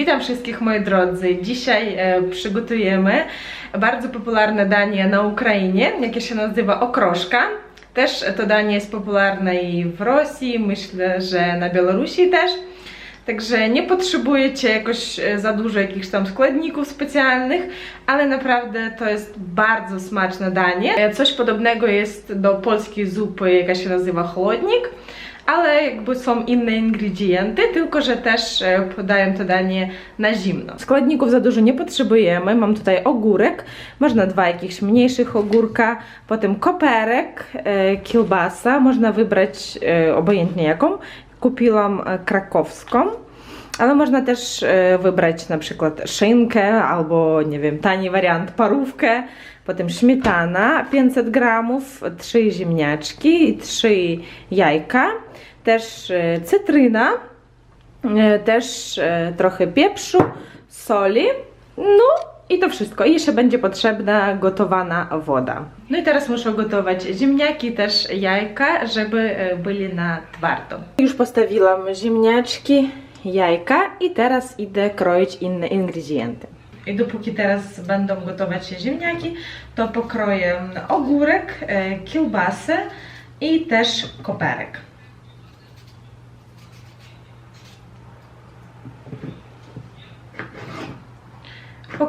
Witam wszystkich moi drodzy. Dzisiaj e, przygotujemy bardzo popularne danie na Ukrainie, jakie się nazywa okroszka. Też to danie jest popularne i w Rosji, myślę, że na Białorusi też. Także nie potrzebujecie jakoś e, za dużo jakichś tam składników specjalnych, ale naprawdę to jest bardzo smaczne danie. E, Coś podobnego jest do polskiej zupy, jaka się nazywa chłodnik ale jakby są inne ingredienty, tylko że też e, podają to danie na zimno. Składników za dużo nie potrzebujemy. Mam tutaj ogórek, można dwa jakichś mniejszych ogórka, potem koperek, e, kielbasa, można wybrać e, obojętnie jaką. Kupiłam krakowską. Ale można też wybrać na przykład szynkę albo, nie wiem, tani wariant parówkę, potem śmietana 500 gramów, 3 ziemniaczki i 3 jajka, też e, cytryna, e, też e, trochę pieprzu, soli, no i to wszystko. I jeszcze będzie potrzebna gotowana woda. No i teraz muszę gotować ziemniaki, też jajka, żeby byli na twardo. Już postawiłam ziemniaczki, jajka i teraz idę kroić inne ingredienty. I dopóki teraz będą gotować się ziemniaki, to pokroję ogórek, kiełbasę i też koperek.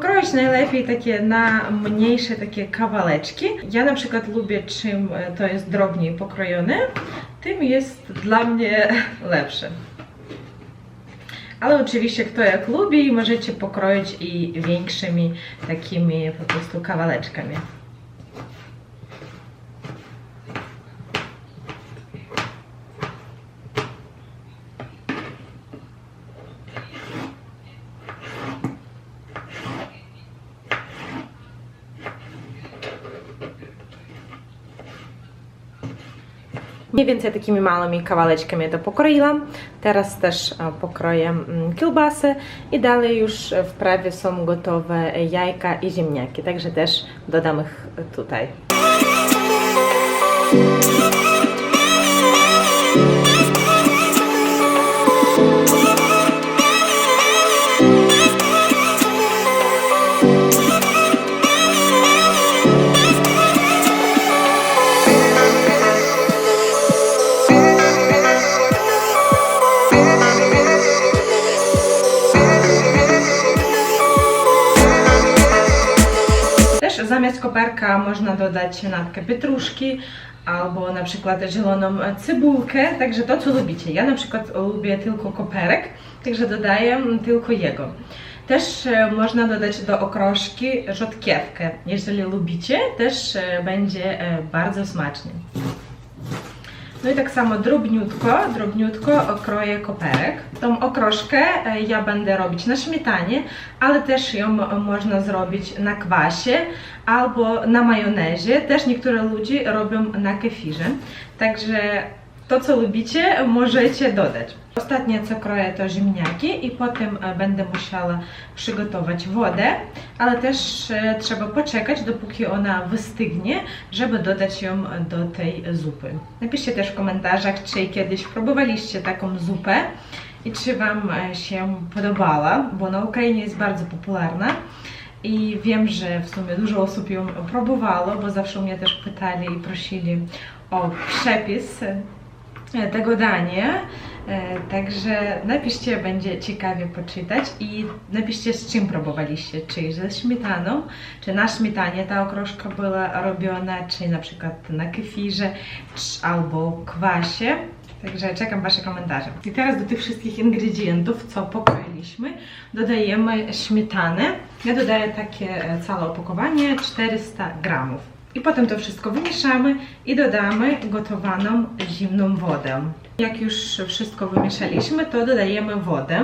Pokroić najlepiej takie na mniejsze takie kawałeczki. Ja na przykład lubię czym e, to jest drobniej pokrojone, tym jest dla mnie lepsze. Ale oczywiście kto jak lubi, możecie pokroić i większymi takimi po prostu kawałeczkami. Mniej więcej takimi małymi kawałeczkami to pokroiłam. Teraz też e, pokroję mm, kiełbasę i dalej już w prawie są gotowe jajka i ziemniaki, także też dodam ich tutaj. Zamiast koperka można dodać natkę pietruszki albo na przykład zieloną cebulkę, także to co lubicie. Ja na przykład lubię tylko koperek, także dodaję tylko jego. Też e, można dodać do okroszki rzodkiewkę. Jeżeli lubicie, też e, będzie e, bardzo smaczny. No i tak samo drobniutko, drobniutko okroję koperek. Tą okroszkę e, ja będę robić na śmietanie, ale też ją można zrobić na kwasie albo na majonezie. Też niektóre ludzie robią na kefirze. Także to, co lubicie, możecie dodać. Ostatnie, co kroję, to ziemniaki i potem e, będę musiała przygotować wodę, ale też e, trzeba poczekać, dopóki ona wystygnie, żeby dodać ją do tej zupy. Napiszcie też w komentarzach, czy kiedyś próbowaliście taką zupę i czy Wam e, się podobała, bo na Ukrainie jest bardzo popularna. I wiem, że w sumie dużo osób ją próbowało, bo zawsze mnie też pytali i prosili o przepis tego dania. E, Także napiszcie, będzie ciekawie poczytać i napiszcie z czym próbowaliście, czy ze śmietaną, czy na śmietanie ta okroszka była robiona, czy na przykład na kefirze, czy, albo kwasie. Także czekam Wasze komentarze. I teraz do tych wszystkich ingredientów, co pokroiliśmy, dodajemy śmietanę. Ja dodaję takie e, całe opakowanie, 400 gramów. I potem to wszystko wymieszamy i dodamy gotowaną zimną wodę. Jak już wszystko wymieszaliśmy, to dodajemy wodę.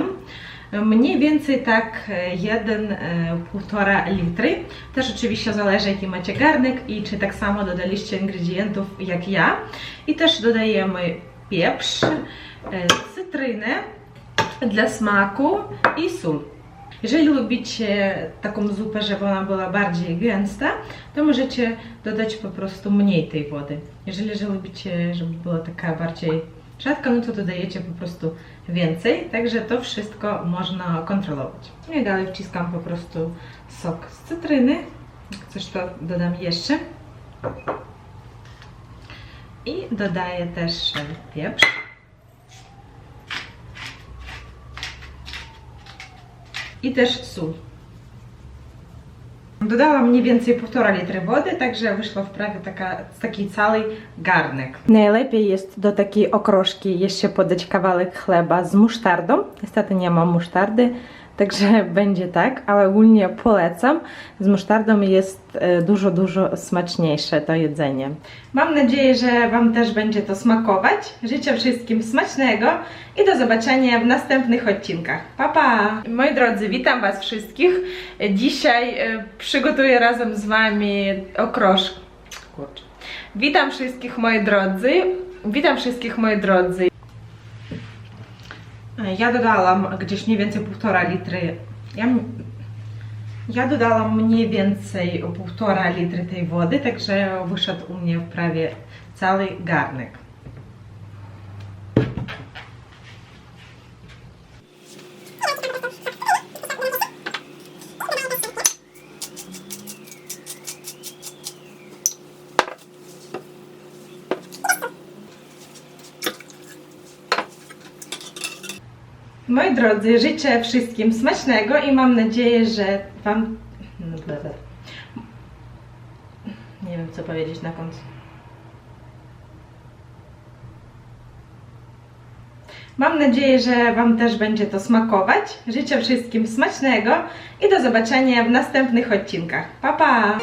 Mniej więcej tak 1,5 litry. Też oczywiście zależy jaki macie garnek i czy tak samo dodaliście ingredientów jak ja. I też dodajemy pieprz, e, cytrynę dla smaku i sól. Jeżeli lubicie taką zupę, żeby ona była bardziej gęsta, to możecie dodać po prostu mniej tej wody. Jeżeli że lubicie, żeby była taka bardziej rzadko, no to dodajecie po prostu więcej, także to wszystko można kontrolować. No i dalej wciskam po prostu sok z cytryny, coś to dodam jeszcze. I dodaję też pieprz. I też sól. Dodałam mniej więcej 1,5 litra wody, także wyszło w prawie taka, taki cały garnek. Najlepiej jest do takiej okroszki jeszcze podać kawałek chleba z musztardą. Niestety nie mam musztardy, także będzie tak, ale ogólnie polecam. Z musztardą jest e, dużo, dużo smaczniejsze to jedzenie. Mam nadzieję, że Wam też będzie to smakować. Życzę wszystkim smacznego i do zobaczenia w następnych odcinkach. Pa, pa! Moi drodzy, witam Was wszystkich. Dzisiaj e, przygotuję razem z Wami okrosz... Kurczę. Witam wszystkich moi drodzy. Witam wszystkich moi drodzy. Ja dodałam gdzieś mniej więcej 1,5 litry. Ja, ja dodałam mniej więcej 1,5 litry tej wody, także wyszedł u mnie prawie cały garnek. Moi drodzy, życzę wszystkim smacznego i mam nadzieję, że Wam. Nie wiem, co powiedzieć na końcu. Mam nadzieję, że Wam też będzie to smakować. Życzę wszystkim smacznego i do zobaczenia w następnych odcinkach. Pa, pa!